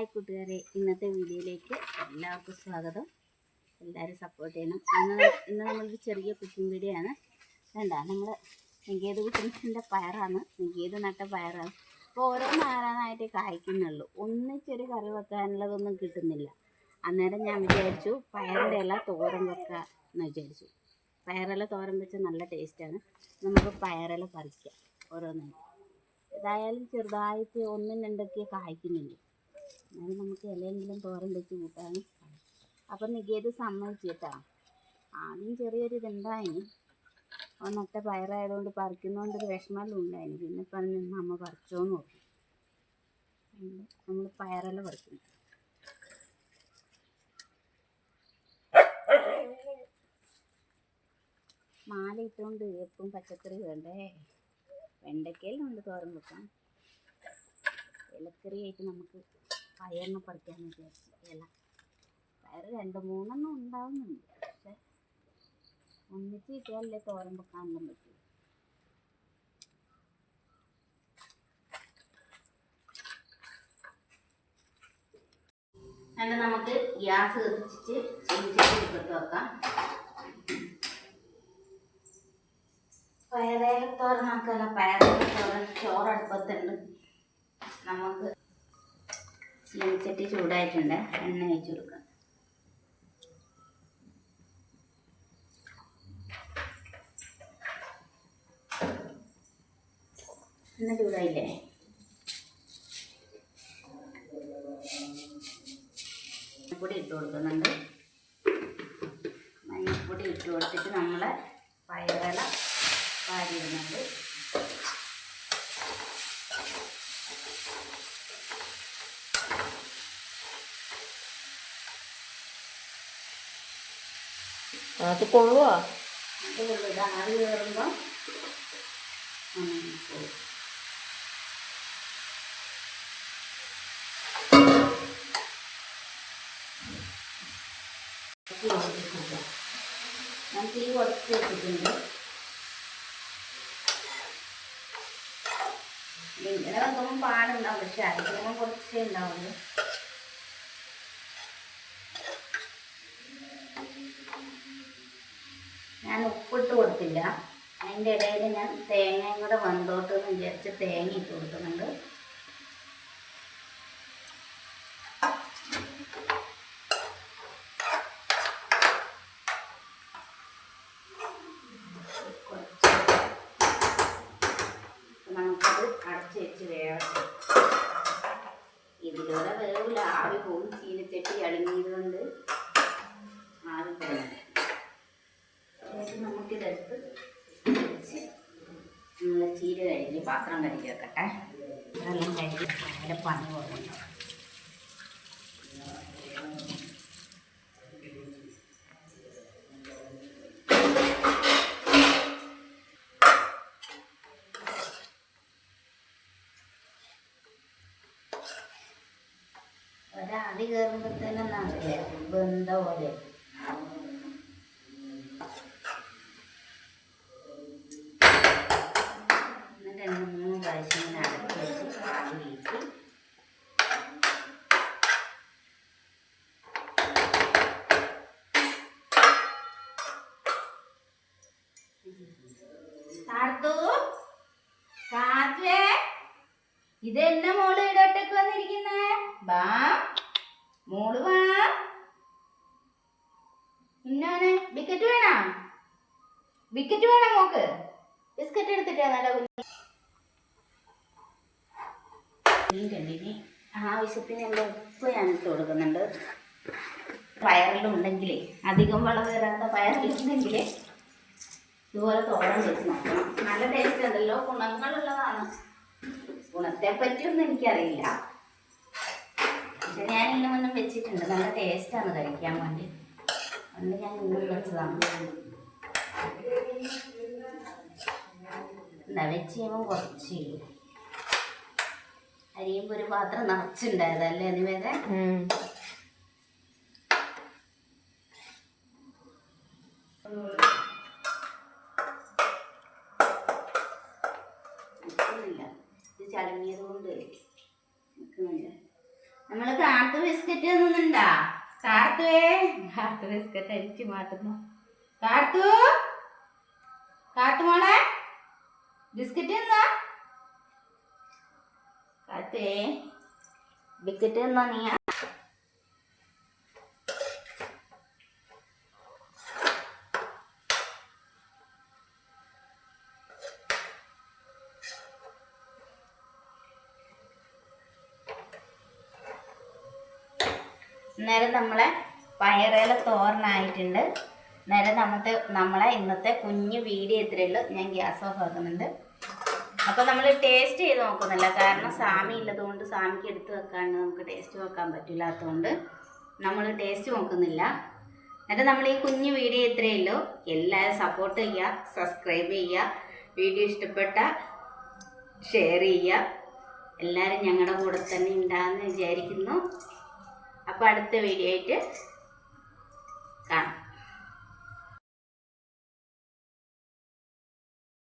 Hi കൂട്ടുകാരെ ഇന്നത്തെ വീഡിയോയിലേക്ക് എല്ലാവർക്കും സ്വാഗതം. എല്ലാവരും സപ്പോർട്ട് ചെയ്യണം. ഇന്ന് ഇന്ന് നമ്മളൊരു ചെറിയ കുക്കിംഗ് വീഡിയോ ആണ്. വേണ്ട നമ്മൾ നികേത് കുട്ടിൻസിന്റെ പയറാണ്. നികേത് നട്ട പയറാണ്. അപ്പോൾ ഓരോ മാറാനായിട്ട് കായ്ക്കുന്നുള്ളൂ. ഒന്നിച്ചൊരു കറി വെക്കാനുള്ളതൊന്നും കിട്ടുന്നില്ല. അന്നേരം ഞാൻ വിചാരിച്ചു പയറിന്റെ ഇല തോരൻ വെക്കുക എന്ന് വിചാരിച്ചു. പയറില തോരൻ വെച്ചാൽ നല്ല ടേസ്റ്റാണ് നമുക്ക് പയറില പറിക്കാം ഓരോന്നായിട്ട് ഏതായാലും ചെറുതായിട്ട് ഒന്നും രണ്ടൊക്കെ കായ്ക്കുന്നുണ്ട്. എന്നാലും നമുക്ക് ഇലയെങ്കിലും തോരൻ വെച്ച് കൂട്ടാനും അപ്പം നികേത് സമ്മതിച്ചു കേട്ടോ ആദ്യം ചെറിയൊരു ഇതുണ്ടായിന്. അവൻ പയറായതുകൊണ്ട് പറിക്കുന്നതുകൊണ്ട് ഒരു വിഷമെല്ലാം ഉണ്ടായിന്. പിന്നെ പറഞ്ഞ് അമ്മ പറിച്ചോന്ന് നോക്കി നമ്മൾ പയറെല്ലാം പറിക്കുന്നു. മാല ഇട്ടുകൊണ്ട് എപ്പം പച്ചക്കറി വേണ്ടേ? വെണ്ടയ്ക്കയെല്ലാം നമ്മൾ തോരൻ വെക്കാം ഇലക്കറിയായിട്ട് നമുക്ക് പയറിനെ പറിക്കാമെന്ന് വിചാരിച്ചു. ഇല. പയർ രണ്ട് മൂന്നെണ്ണം ഉണ്ടാവുന്നുണ്ട്. പക്ഷെ ഒന്നിച്ച് കിട്ടിയാലല്ലേ തോരൻ വെക്കാനെല്ലാം പറ്റും. അങ്ങനെ നമുക്ക് ഗ്യാസ് കത്തിച്ചിട്ട് ചീനിച്ചട്ടി എടുത്തിട്ട് വെക്കാം. പയറേലത്തോരൻ നമുക്കല്ല പയറേലത്തോരൻ ചോറ് അടുപ്പത്തുണ്ട്. ചൂടായിട്ടുണ്ട്. എണ്ണ ഒഴിച്ച് കൊടുക്കാം എണ്ണ ചൂടായില്ലേ? മഞ്ഞപ്പൊടി ഇട്ട് കൊടുക്കുന്നുണ്ട്. മഞ്ഞപ്പൊടി ഇട്ട് കൊടുത്തിട്ട് നമ്മൾ പയറില അത് കൊള്ളുവാ പാടുണ്ടാവും പക്ഷെ അരക്കുമ്പോൾ കുറച്ചേ ഉണ്ടാവുള്ളൂ. ഉപ്പിട്ട് കൊടുത്തില്ല. അതിന്റെ ഇടയിൽ ഞാൻ തേങ്ങയും കൂടെ വന്നോട്ട് എന്ന് വിചാരിച്ച് തേങ്ങ ഇട്ട് കൊടുക്കുന്നുണ്ട്. ഇതിലൂടെ വേവില്ല. ആവി പോകും ചീനച്ചട്ടി അടങ്ങിയത് കൊണ്ട് ആവി പോകുന്നത് എന്നിട്ട് നമുക്കിതെടുത്ത് വെച്ച് നമ്മൾ ചീര കഴുകി പാത്രം കഴുകി വെക്കട്ടെ. ഇതെല്ലാം കഴുകി അതിന്റെ പണി പോകുന്നുണ്ട്. ഒരാവി തന്നെ നല്ല ബന്ധ പോലെ എന്നിട്ട് രണ്ട് മൂന്ന് പ്രാവശ്യം ഇങ്ങനെ അടക്കി വെച്ച് ആവി കയറ്റി കാർത്തു കാറ്റേ. ഇതെന്നെ മോൾ ഇടോട്ടേക്ക് വന്നിരിക്കുന്നേ? ബാ. മോൾ വാ. ഇന്നാണ് വിക്കറ്റ് വേണോ? വിക്കറ്റ് വേണോ മോക്ക്? ബിസ്ക്കറ്റ് എടുത്തിട്ടാ നല്ല കുഞ്ഞ്. മീൻ കണ്ടിനി ആവശ്യത്തിന് എന്റെ ഉപ്പ് ഞാൻ ഇട്ട് കൊടുക്കുന്നുണ്ട്. പയറിലുണ്ടെങ്കിലേ അധികം വളം വരാത്ത പയറിലുണ്ടെങ്കിലേ ഇതുപോലെ തോരൻ വെച്ച് നോക്കണം. നല്ല ടേസ്റ്റ് ഉണ്ടല്ലോ. ഗുണങ്ങളുള്ളതാണ്. ഗുണത്തെ പറ്റിയൊന്നും എനിക്കറിയില്ല. പക്ഷെ ഞാൻ ഇന്ന് മുന്നും വെച്ചിട്ടുണ്ട്. നല്ല ടേസ്റ്റാണ് കഴിക്കാൻ വേണ്ടി. അതുകൊണ്ട് ഞാൻ ഇന്നും വെച്ചതാണ്. എന്താ വെച്ച് കഴിയുമ്പോൾ കുറച്ച്. അരിയുമ്പോൾ ഒരു പാത്രം നിറച്ചുണ്ടായതല്ലേ നിവേദ നിൽക്കുന്നില്ല ഇത് ചടങ്ങിയത് കൊണ്ട് നിൽക്കുന്നില്ല നമ്മൾ കാർത്ത് ബിസ്ക്കറ്റ് തിന്നുന്നുണ്ടാ? കാർത്തുവേ കാർത്ത് ബിസ്ക്കറ്റ് അരിച്ചു മാറ്റുന്നു. കാർത്തു? കാർത്തു മോളെ ബിസ്ക്കറ്റ് എന്താ കാത്തേ ബിസ്ക്കറ്റ് എന്നാ നീ? നേരം നമ്മളെ പയറേല തോരനായിട്ടുണ്ട്. നേരെ നമ്മത്തെ നമ്മളെ ഇന്നത്തെ കുഞ്ഞു വീഡിയോ ഞാൻ ഗ്യാസ് ഓഫ് ആക്കുന്നുണ്ട്. അപ്പോൾ നമ്മൾ ടേസ്റ്റ് ചെയ്ത് നോക്കുന്നില്ല. കാരണം സാമി ഇല്ലതുകൊണ്ട് സാമിക്ക് എടുത്ത് വെക്കാണ്ട് നമുക്ക് ടേസ്റ്റ് വെക്കാൻ പറ്റില്ലാത്തതുകൊണ്ട് നമ്മൾ ടേസ്റ്റ് നോക്കുന്നില്ല. എന്നിട്ട് നമ്മൾ ഈ കുഞ്ഞു വീഡിയോ ഇത്രയേ ഉള്ളൂ. എല്ലാവരും സപ്പോർട്ട് ചെയ്യുക സബ്സ്ക്രൈബ് ചെയ്യുക വീഡിയോ ഇഷ്ടപ്പെട്ട ഷെയർ ചെയ്യുക. എല്ലാവരും ഞങ്ങളുടെ കൂടെ തന്നെ ഉണ്ടാകുമെന്ന് വിചാരിക്കുന്നു. അപ്പോൾ അടുത്ത വീഡിയോ ആയിട്ട് കാണാം.